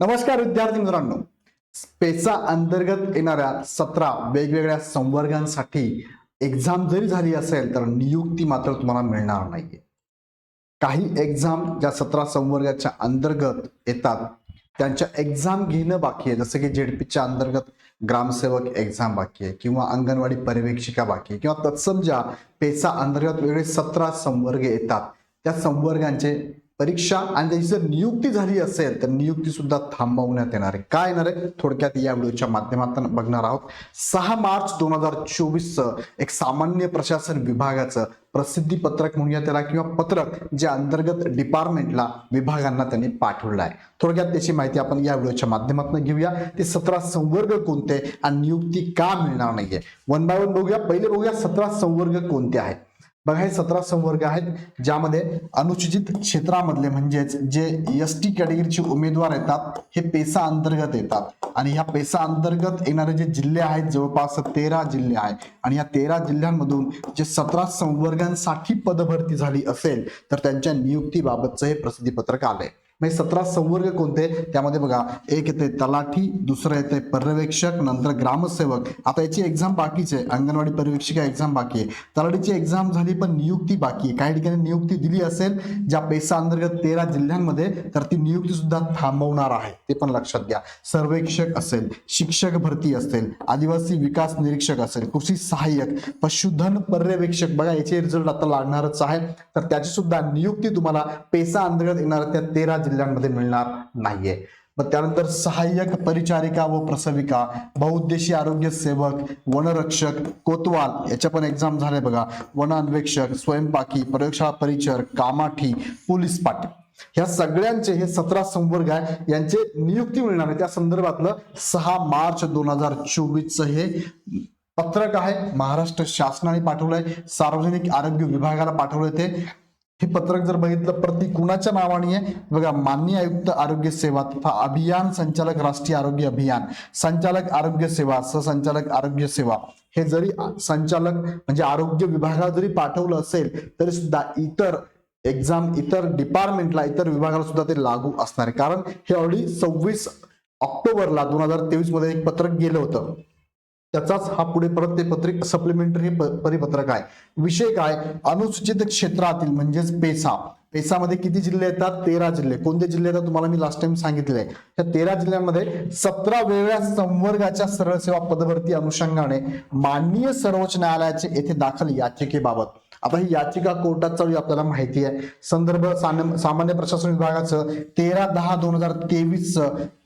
नमस्कार विद्यार्थी मित्रांनो. स्पेसचा अंतर्गत येणाऱ्या सतरा वेगवेगळ्या संवर्गांसाठी एक्झाम जरी झाली असेल तर नियुक्ती मात्र तुम्हाला मिळणार नाहीये. काही एक्झाम ज्या सतरा संवर्गाच्या अंतर्गत येतात त्यांच्या एक्झाम घेणं बाकी आहे. जसं की जेडपीच्या अंतर्गत ग्रामसेवक एक्झाम बाकी आहे किंवा अंगणवाडी पर्यवेक्षिका बाकी आहे किंवा तत्सम ज्या पेसा अंतर्गत वेगळे सतरा संवर्ग येतात त्या संवर्गांचे परीक्षा आणि त्याची जर नियुक्ती झाली असेल तर नियुक्ती सुद्धा थांबवण्यात येणार आहे. काय येणार आहे? थोडक्यात या व्हिडिओच्या माध्यमातून बघणार आहोत. सहा मार्च दोन हजार चोवीसचं एक सामान्य प्रशासन विभागाचं प्रसिद्धी पत्रक म्हणूया त्याला किंवा पत्रक जे अंतर्गत डिपार्टमेंटला विभागांना त्यांनी पाठवलं आहे. थोडक्यात त्याची माहिती आपण या व्हिडिओच्या माध्यमातून घेऊया. ते सतरा संवर्ग कोणते आणि नियुक्ती का मिळणार नाहीये? वन बाय वन बघूया. पहिले बघूया सतरा संवर्ग कोणते आहेत. बघा हे सतरा संवर्ग आहेत ज्यामध्ये अनुसूचित क्षेत्रामधले म्हणजेच जे एस टी कॅटेगरीचे उमेदवार येतात हे पेसा अंतर्गत येतात. आणि ह्या पेसा अंतर्गत येणारे जे जिल्हे आहेत जवळपास तेरा जिल्हे आहेत. आणि या तेरा जिल्ह्यांमधून जे सतरा संवर्गांसाठी पदभरती झाली असेल तर त्यांच्या नियुक्तीबाबतचं हे प्रसिद्धीपत्रक आलंय. म्हणजे सतरा संवर्ग कोणते? त्यामध्ये बघा एक येते तलाठी दुसरं येते पर्यवेक्षक नंतर ग्रामसेवक. आता याची एक्झाम बाकीच आहे अंगणवाडी पर्यवेक्षिका एक्झाम बाकी आहे. तलाठीची एक्झाम झाली पण नियुक्ती बाकी आहे. काही ठिकाणी नियुक्ती दिली असेल ज्या पैसा अंतर्गत तेरा जिल्ह्यांमध्ये तर ती नियुक्ती सुद्धा थांबवणार आहे. ते पण लक्षात घ्या. सर्वेक्षक असेल शिक्षक भरती असेल आदिवासी विकास निरीक्षक असेल कृषी सहाय्यक पशुधन पर्यवेक्षक. बघा याचे रिझल्ट आता लागणारच आहे. तर त्याची सुद्धा नियुक्ती तुम्हाला पेसा अंतर्गत येणार त्या तेरा जिल्ह्यांमध्ये मिळणार नाहीये. मग त्यानंतर सहाय्यक परिचारिका व प्रसविका बहुउद्देशीय आरोग्य सेवक वनरक्षक कोतवाल याच्या पण एक्झाम झाले बघा. वन अन्वेषक स्वयंपाकी प्रयोगशाळा परिचर कामाठी पोलीस पाटील. ह्या सगळ्यांचे हे सतरा संवर्ग आहे यांचे नियुक्ती मिळणार आहे. त्या संदर्भातलं सहा मार्च दोन हजार चोवीसचं हे पत्रक आहे. महाराष्ट्र शासनाने पाठवलंय सार्वजनिक आरोग्य विभागाला पाठवलं ते. हे पत्रक जर बघितलं प्रति कुणाच्या नावाने आहे? बघा मान्य आयुक्त आरोग्य सेवा तथा अभियान संचालक राष्ट्रीय आरोग्य अभियान. संचालक आरोग्य सेवा सहसंचालक आरोग्य सेवा. हे जरी संचालक म्हणजे आरोग्य विभागाला जरी पाठवलं असेल तरी सुद्धा इतर एक्झाम इतर डिपार्टमेंटला इतर विभागाला सुद्धा ते लागू असणार आहे. कारण हे ऑलरेडी सव्वीस ऑक्टोबरला दोन हजार तेवीसमध्ये एक पत्रक गेलं होतं. त्याचाच हा पुढे परत ते पत्रिक सप्लिमेंटरी परिपत्रक आहे. विषय काय? अनुसूचित क्षेत्रातील म्हणजेच पेसा. पेसामध्ये किती जिल्हे येतात? तेरा जिल्हे. कोणते जिल्हे येतात तुम्हाला मी लास्ट टाइम सांगितले? या तेरा जिल्ह्यांमध्ये सतरा वेगळ्या संवर्गाच्या सरळ सेवा पदभरती अनुषंगाने माननीय सर्वोच्च न्यायालयाचे येथे दाखल याचिकेबाबत. आता ही याचिका कोर्टात चालू आपल्याला माहिती आहे. संदर्भ सामान्य प्रशासन विभागाचं तेरा दहा दोन हजार तेवीस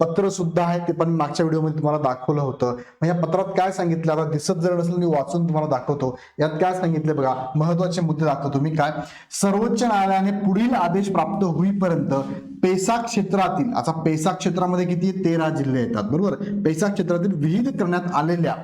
पत्र सुद्धा आहे ते पण मागच्या व्हिडिओमध्ये तुम्हाला दाखवलं होतं. मग या पत्रात काय सांगितलं? आता दिसत जर नसेल मी वाचून तुम्हाला दाखवतो. यात काय सांगितलं बघा महत्त्वाचे मुद्दे दाखवतो मी. काय? सर्वोच्च न्यायालयाने पुढील आदेश प्राप्त होईपर्यंत पेसा क्षेत्रातील आता पेसा क्षेत्रामध्ये किती तेरा जिल्हे येतात बरोबर? पेसा क्षेत्रातील विहित करण्यात आलेल्या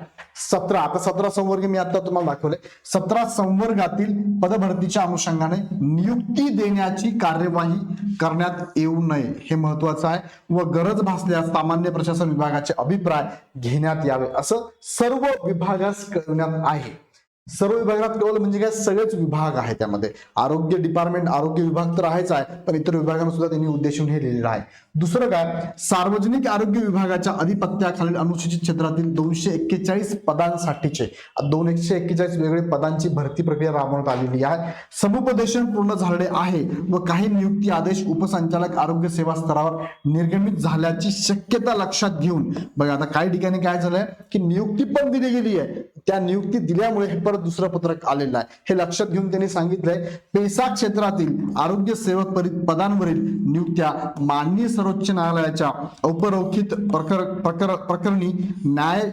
सतरा आता सतरा संवर्ग मी आता तुम्हाला दाखवले. सतरा संवर्गातील पदभरतीच्या अनुषंगाने नियुक्ती देण्याची कार्यवाही करण्यात येऊ नये हे महत्वाचं आहे व गरज भासल्यास सामान्य प्रशासन विभागाचे अभिप्राय घेण्यात यावे असं सर्व विभागास कळवण्यात आहे. सर्व विभागात केवळ म्हणजे काय सगळेच विभाग आहे त्यामध्ये. आरोग्य डिपार्टमेंट आरोग्य विभाग तर आहेच आहे पण इतर विभागांना सुद्धा त्यांनी उद्देशून हे लिहिलेलं आहे. दुसरं काय? सार्वजनिक आरोग्य विभागाच्या अधिपत्याखालील अनुसूचित क्षेत्रातील दोनशे एक्केचाळीस पदांसाठीचे दोन एकशे एक्केचाळीस वेगळे पदांची भरती प्रक्रिया राबवण्यात आलेली आहे. समुपदेशन पूर्ण झालेले आहे व काही नियुक्ती आदेश उपसंचालक आरोग्य सेवा स्तरावर निर्गमित झाल्याची शक्यता लक्षात घेऊन बघा आता काही ठिकाणी काय झालंय की नियुक्ती पण दिली गेली आहे त्या नियुक्ती दिल्यामुळे हे परत दुसरं पत्रक आलेलं आहे. हे लक्षात घेऊन त्यांनी सांगितलंय पेसा क्षेत्रातील आरोग्य सेवक परि- पदांवरील नियुक्त्या माननीय सर्वोच्च न्यायालयाच्या औपरोखित प्रकर प्रकर प्रकरणी न्याय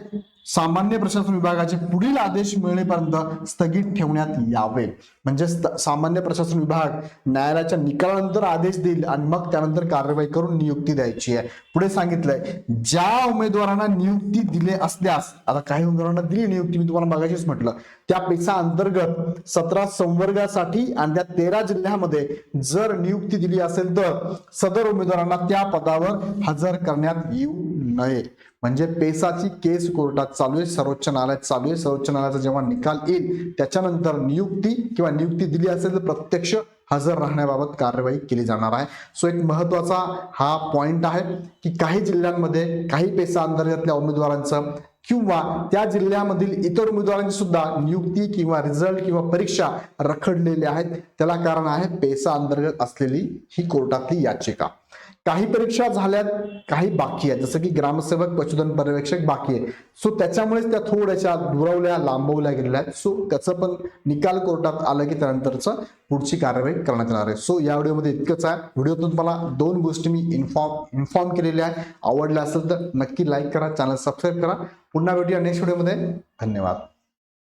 सामान्य प्रशासन विभागाचे पुढील आदेश मिळेपर्यंत स्थगित ठेवण्यात यावे. म्हणजे सामान्य प्रशासन विभाग न्यायालयाच्या निकालानंतर आदेश देईल आणि मग त्यानंतर कार्यवाही करून नियुक्ती द्यायची आहे. पुढे सांगितलंय ज्या उमेदवारांना नियुक्ती दिले असल्यास आता काही उमेदवारांना दिली नियुक्ती मी तुम्हाला मागाशीच म्हटलं त्या अंतर्गत सतरा संवर्गासाठी आणि त्या तेरा जिल्ह्यामध्ये जर नियुक्ती दिली असेल तर सदर उमेदवारांना त्या पदावर हजर करण्यात येऊ नये. म्हणजे पेसाची केस कोर्टात चालू आहे सर्वोच्च न्यायालयात चालू आहे. सर्वोच्च न्यायालयाचा जेव्हा निकाल येईल त्याच्यानंतर नियुक्ती किंवा नियुक्ती दिली असेल तर प्रत्यक्ष हजर राहण्याबाबत कार्यवाही केली जाणार आहे. सो एक महत्त्वाचा हा पॉइंट आहे की काही जिल्ह्यांमध्ये काही पेसा अंतर्गतल्या उमेदवारांचं किंवा त्या जिल्ह्यामधील इतर उमेदवारांची सुद्धा नियुक्ती किंवा रिझल्ट किंवा परीक्षा रखडलेल्या आहेत. त्याला कारण आहे पेसा अंतर्गत असलेली ही कोर्टातली याचिका. काही परीक्षा झाल्यात काही बाकी आहेत. जसं की ग्रामसेवक पशुधन पर्यवेक्षक बाकी आहे सो त्याच्यामुळेच त्या थोड्याशा दुरावल्या लांबवल्या गेलेल्या आहेत. सो त्याचं पण निकाल कोर्टात आलं की त्यानंतरचं पुढची कार्यवाही करण्यात येणार आहे. सो या व्हिडिओमध्ये इतकंच आहे. व्हिडिओतून तुम्हाला दोन गोष्टी मी इन्फॉर्म इन्फॉर्म केलेल्या आहे आवडल्या असेल तर नक्की लाईक करा चॅनल सबस्क्राईब करा. पुन्हा भेटूया नेक्स्ट व्हिडिओमध्ये धन्यवाद.